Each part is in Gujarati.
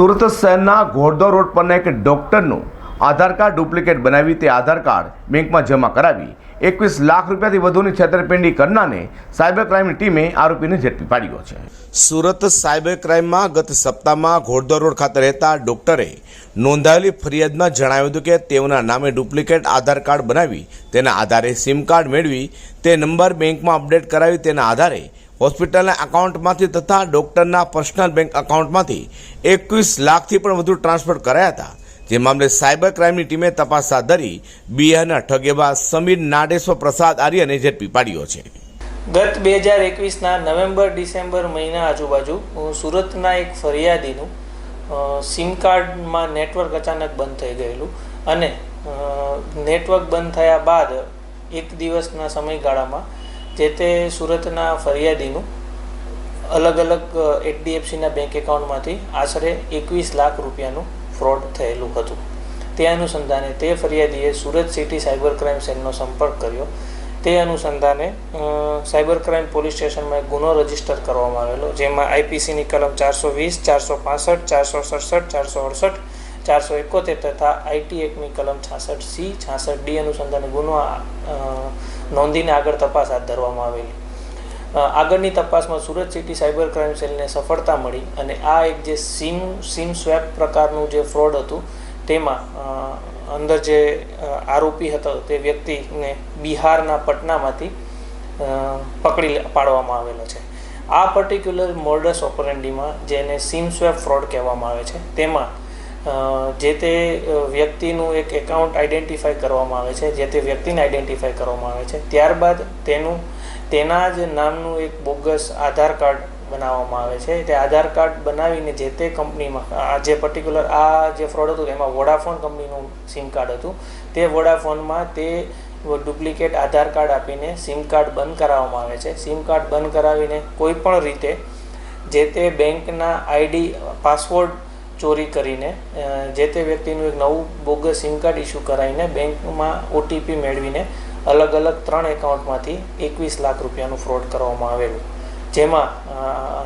સુરત શહેરના ઘોડદોર રોડ પરના એક ડૉક્ટરનું આધાર કાર્ડ ડુપ્લિકેટ બનાવી તે આધાર કાર્ડ બેંકમાં જમા કરાવી એકવીસ લાખ રૂપિયાથી વધુની છેતરપિંડી કરનારને સાયબર ક્રાઇમની ટીમે આરોપીને ઝડપી પાડ્યો છે. સુરત સાયબર ક્રાઇમમાં ગત સપ્તાહમાં ઘોડદોર રોડ ખાતે રહેતા ડોક્ટરે નોંધાયેલી ફરિયાદમાં જણાવ્યું હતું કે તેઓના નામે ડુપ્લિકેટ આધાર કાર્ડ બનાવી તેના આધારે સિમ કાર્ડ મેળવી તે નંબર બેંકમાં અપડેટ કરાવી તેના આધારે હોસ્પિટલના એકાઉન્ટમાંથી તથા ડોક્ટરના પર્સનલ બેંક એકાઉન્ટમાંથી એકવીસ લાખથી પણ વધુ ટ્રાન્સફર કરાયા હતા. જે મામલે સાયબર ક્રાઇમની ટીમે તપાસ હાથ ધરી બિહારના ઠગેબા સમીર નાડેશ્વર પ્રસાદ આર્યને ઝડપી પાડ્યો છે. ગત બે હજાર એકવીસના નવેમ્બર ડિસેમ્બર મહિના આજુબાજુ સુરતના એક ફરિયાદીનું સિમ કાર્ડમાં નેટવર્ક અચાનક બંધ થઈ ગયેલું અને નેટવર્ક બંધ થયા બાદ એક દિવસના સમયગાળામાં જે તે સુરતના ફરિયાદીનું અલગ અલગ એચડીએફસીના બેંક એકાઉન્ટમાંથી આશરે એકવીસ લાખ રૂપિયાનું ફ્રોડ થયેલું હતું. તે અનુસંધાને તે ફરિયાદીએ સુરત સિટી સાયબર ક્રાઇમ સેલનો સંપર્ક કર્યો. તે અનુસંધાને સાયબર ક્રાઇમ પોલીસ સ્ટેશનમાં એક ગુનો રજિસ્ટર કરવામાં આવેલો, જેમાં આઈપીસીની કલમ ચારસો વીસ, ચારસો પાસઠ, ચારસો સડસઠ, ચારસો અડસઠ ચારસો એકોતેર તથા આઈટી એકની કલમ છાસઠ સી, છાસઠ ડી અનુસંધાને ગુનો નોંધીને આગળ તપાસ હાથ ધરવામાં આવેલી. આગળની તપાસમાં સુરત સિટી સાયબર ક્રાઇમ સેલને સફળતા મળી અને આ એક જે સિમ સિમ સ્વેપ પ્રકારનું જે ફ્રોડ હતું, તેમાં અંદર જે આરોપી હતો તે વ્યક્તિને બિહારના પટનામાંથી પકડી પાડવામાં આવેલો છે. આ પર્ટિક્યુલર મોર્ડસ ઓપરેન્ડીમાં જેને સિમ સ્વેપ ફ્રોડ કહેવામાં આવે છે, તેમાં જે તે વ્યક્તિનું એક એકાઉન્ટ આઈડેન્ટિફાઈ કરવામાં આવે છે, જે તે વ્યક્તિને આઈડેન્ટિફાઈ કરવામાં આવે છે. ત્યારબાદ તેનું, તેના જ નામનું એક બોગસ આધાર કાર્ડ બનાવવામાં આવે છે. તે આધાર કાર્ડ બનાવીને જે તે કંપનીમાં, આ જે પર્ટિક્યુલર આ જે ફ્રોડ હતું તેમાં વોડાફોન કંપનીનું સિમ કાર્ડ હતું. તે વોડાફોનમાં તે ડુપ્લિકેટ આધાર કાર્ડ આપીને સિમ કાર્ડ બંધ કરાવવામાં આવે છે. સિમ કાર્ડ બંધ કરાવીને કોઈ પણ રીતે જે તે બેંકના આઈડી, પાસવર્ડ ચોરી કરીને જે તે વ્યક્તિનું એક નવું બોગસ સિમ કાર્ડ ઇસ્યુ કરાવીને બેંકમાં ઓટીપી મેળવીને અલગ અલગ ત્રણ એકાઉન્ટમાંથી એકવીસ લાખ રૂપિયાનું ફ્રોડ કરવામાં આવેલું. જેમાં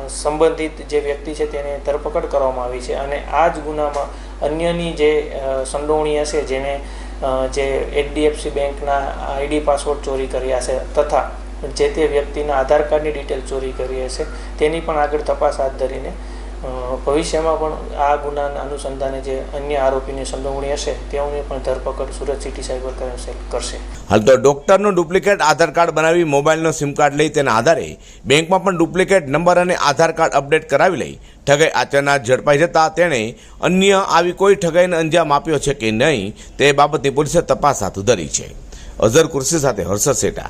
સંબંધિત જે વ્યક્તિ છે તેને ધરપકડ કરવામાં આવી છે અને આ જ ગુનામાં અન્યની જે સંડોવણી હશે જેને જે એચડીએફસી બેંકના આઈડી પાસવર્ડ ચોરી કર્યા છે તથા જે તે વ્યક્તિના આધાર કાર્ડની ડિટેલ ચોરી કરી હશે તેની પણ આગળ તપાસ હાથ ધરીને ભવિષ્યમાં પણ આ ગુનાના અનુસંધાને જે અન્ય આરોપીની સંડોવણી હશે, તેઓની પણ ધરપકડ સુરત સિટી સાયબર ક્રાઇમ કરશે. હાલ તો ડોક્ટરનું ડુપ્લિકેટ આધાર કાર્ડ બનાવી મોબાઈલનો સિમ કાર્ડ લઈ તેના આધારે બેંકમાં પણ ડુપ્લિકેટ નંબર અને આધાર કાર્ડ અપડેટ કરાવી લઈ ઠગાઈ આચરનાર ઝડપાઈ જતા તેણે અન્ય આવી કોઈ ઠગાઈને અંજામ આપ્યો છે કે નહીં તે બાબતની પોલીસે તપાસ હાથ ધરી છે. અઝર કુર્સી સાથે હર્ષદ સેટા.